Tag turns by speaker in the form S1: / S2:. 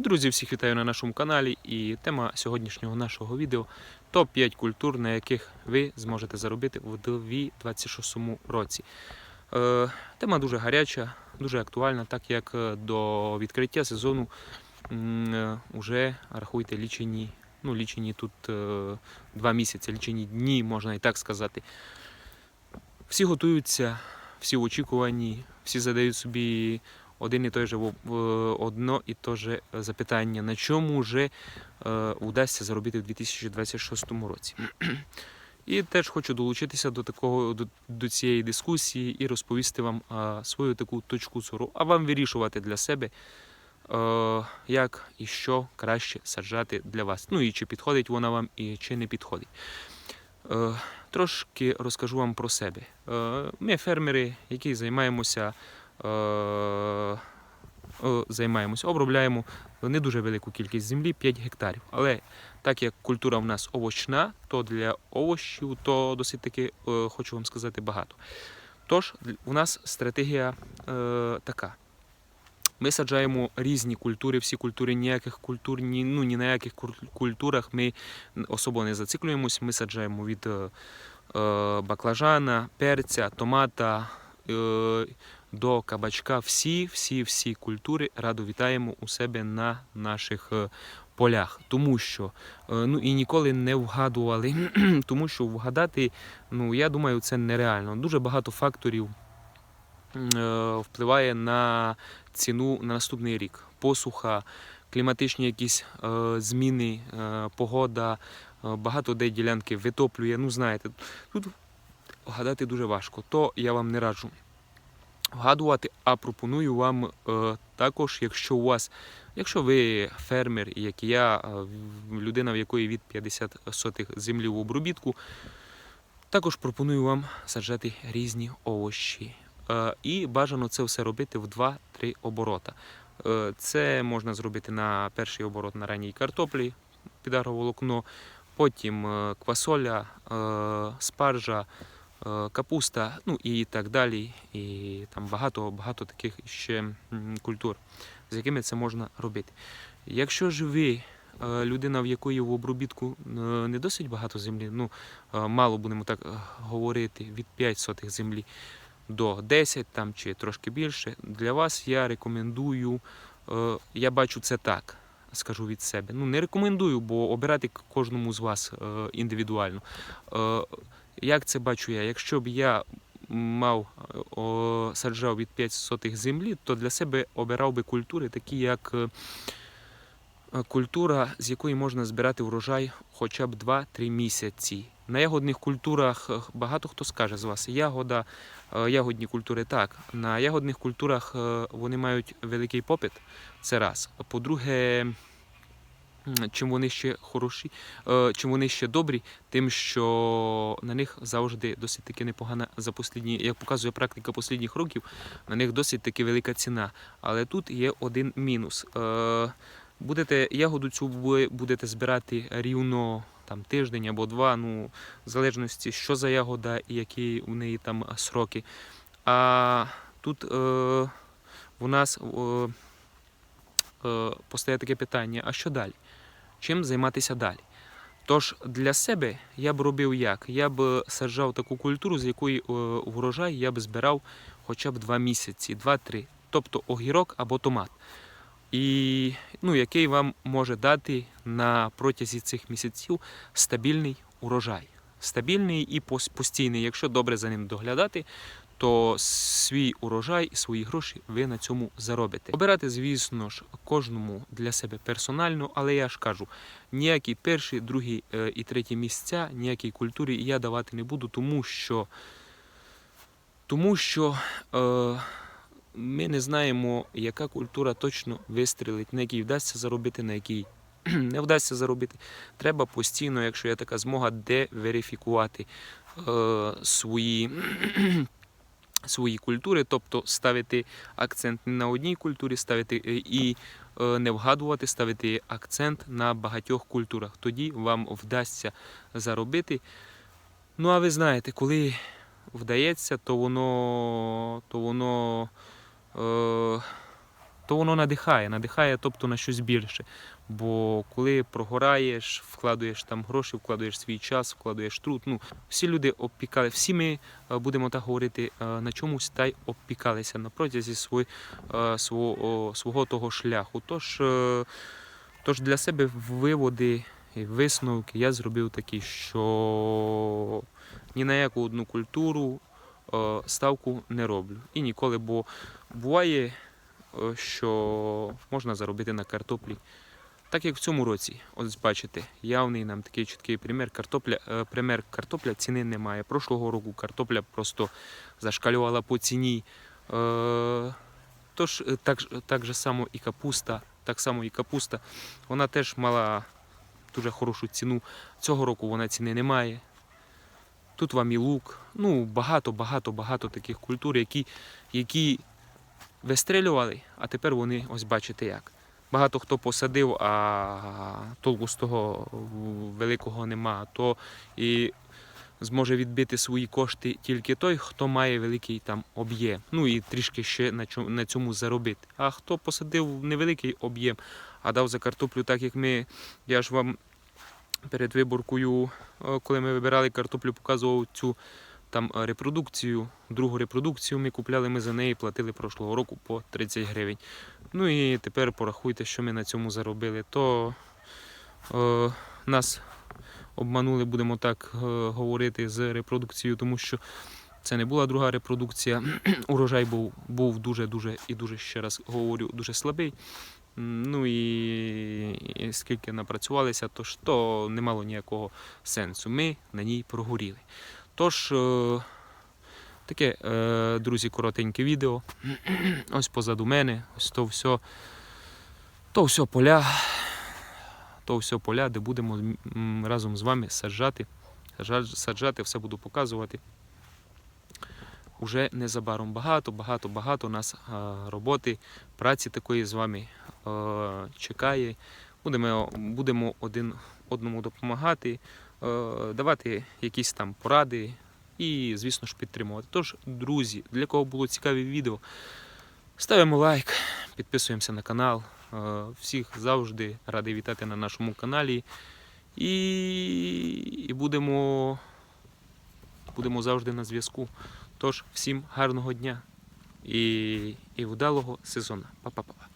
S1: Друзі, всіх вітаю на нашому каналі. І тема сьогоднішнього нашого відео топ-5 культур, на яких ви зможете заробити у 2026 році. Е, тема дуже гаряча, дуже актуальна, так як е, до відкриття сезону м, е, рахуйте лічені, ну, лічені тут е, два місяці, лічені дні, можна і так сказати. Всі готуються, всі в очікуванні, всі задають собі один і той же одно і те же запитання, на чому вже е, вдасться заробити в 2026 році. І теж хочу долучитися до такого до, до цієї дискусії і розповісти вам е, свою таку точку зору, а вам вирішувати для себе, е, як і що краще саджати для вас. Ну і чи підходить вона вам, і чи не підходить. Е, Трошки розкажу вам про себе. Е, Ми фермери, які займаємося, е, е, займаємося, обробляємо не дуже велику кількість землі 5 гектарів. Але так як культура в нас овочна, то для овощів то досить таки е, хочу вам сказати багато. Тож у нас стратегія е, така. Ми саджаємо різні культури, всі культури, ніяких культур, ні, ну, ні на яких культурах ми особо не зациклюємось. Ми саджаємо від е, е, баклажана, перця, томата е, до кабачка. Всі, всі, всі культури радо вітаємо у себе на наших е, полях. Тому що е, ну і ніколи не вгадували, тому що вгадати, ну я думаю, це нереально. Дуже багато факторів е, впливає на ціну на наступний рік. Посуха, кліматичні якісь зміни, погода, багато де ділянки витоплює. Ну, знаєте, тут вгадати дуже важко. То я вам не раджу вгадувати, а пропоную вам е, також, якщо у вас, якщо ви фермер, як я, е, людина, в якої від 50 сотих землі в обробітку, також пропоную вам саджати різні овощі. Е, І бажано це все робити в 2-3 оборота. Це можна зробити на перший оборот на ранній картоплі під агроволокно, потім квасоля, спаржа, капуста, ну і так далі. І там багато, багато таких ще культур, з якими це можна робити. Якщо ж ви е, людина, в якої в обробітку е, не досить багато землі, ну е, мало будемо так е, говорити, від 5 сотих землі до 10 там, чи трошки більше, для вас я рекомендую, е, я бачу це так. Скажу від себе. Ну не рекомендую, бо обирати кожному з вас е, індивідуально. Е, як це бачу я? Якщо б я мав о, саджав від 5 сотих землі, то для себе обирав би культури, такі як е, е, культура, з якої можна збирати урожай хоча б 2-3 місяці. На ягодних культурах е, багато хто скаже з вас, ягода, ягодні культури так. На ягодних культурах вони мають великий попит. Це раз. По-друге, чим вони ще хороші, е, чим вони ще добрі, тим, що на них завжди досить таки непогана за послідні, як показує практика послідніх років, на них досить таки велика ціна. Але тут є один мінус. Е, Будете ягоду цю будете збирати рівно там тиждень або два, ну в залежності, що за ягода і які у неї там сроки. А тут е, у нас е, е, постає таке питання: а що далі? Чим займатися далі? Тож для себе я б робив як? Я б саджав таку культуру, з якої е, врожай я б збирав хоча б два місяці, два-три, тобто огірок або томат. І ну, який вам може дати на протязі цих місяців стабільний урожай. Стабільний і постійний. Якщо добре за ним доглядати, то свій урожай і свої гроші ви на цьому заробите. Обирати, звісно ж, кожному для себе персонально, але я ж кажу, ніякі перші, другі е, і треті місця, ніякій культурі я давати не буду, тому що, тому що е, ми не знаємо, яка культура точно вистрілить, на якій вдасться заробити, на якій не вдасться заробити. Треба постійно, якщо є така змога, деверифікувати е, свої. Свої культури, тобто ставити акцент не на одній культурі, ставити е, і е, не вгадувати, ставити акцент на багатьох культурах. Тоді вам вдасться заробити. Ну, а ви знаєте, коли вдається, то воно, то воно е, то воно надихає, надихає тобто на щось більше. Бо коли прогораєш, вкладуєш там гроші, вкладуєш свій час, вкладуєш труд. Ну, всі люди обпікали, всі ми е, будемо так говорити, е, на чомусь та й обпікалися на протязі свої, е, свого, свого того шляху. Тож, тож для себе виводи і висновки я зробив такі, що ні на яку одну культуру ставку не роблю. І ніколи, бо буває, що можна заробити на картоплі. Так як в цьому році, ось бачите, явний нам такий чіткий примір. Картопля, е, пример картопля ціни немає. Прошлого року картопля просто зашкалювала по ціні. Е, тож е, так, так же само і капуста, так само і капуста, вона теж мала дуже хорошу ціну. Цього року вона ціни немає. Тут вам і лук. Ну, багато, багато, багато таких культур, які, які вистрілювали, а тепер вони, ось бачите як. Багато хто посадив, а толку з того великого нема. То і зможе відбити свої кошти тільки той, хто має великий там об'єм. Ну і трішки ще на цьому заробити. А хто посадив невеликий об'єм, а дав за картоплю, так як ми, я ж вам перед виборкою, е, коли ми вибирали картоплю, показував цю там е, репродукцію, другу репродукцію ми купляли, ми за неї платили прошлого року по 30 гривень. Ну і тепер порахуйте, що ми на цьому заробили. То е, нас обманули, будемо так е, говорити, з репродукцією, тому що це не була друга репродукція. Урожай був, був дуже-дуже і дуже ще раз говорю, дуже слабий. Ну і, скільки напрацювалися, то ж не мало ніякого сенсу. Ми на ній прогоріли. Тож, е, таке, е, друзі, коротеньке відео. Ось позаду мене, ось то все, то все поля, то все поля, де будемо разом з вами саджати. Саджати, все буду показувати. Уже незабаром багато, багато, багато у нас е, роботи, праці такої з вами чекає. Будемо, будемо один одному допомагати, давати якісь там поради і, звісно ж, підтримувати. Тож, друзі, для кого було цікаве відео, ставимо лайк, підписуємося на канал. Е, Всіх завжди радий вітати на нашому каналі. І, і будемо, будемо завжди на зв'язку. Тож, всім гарного дня і, і вдалого сезону. Па-па-па.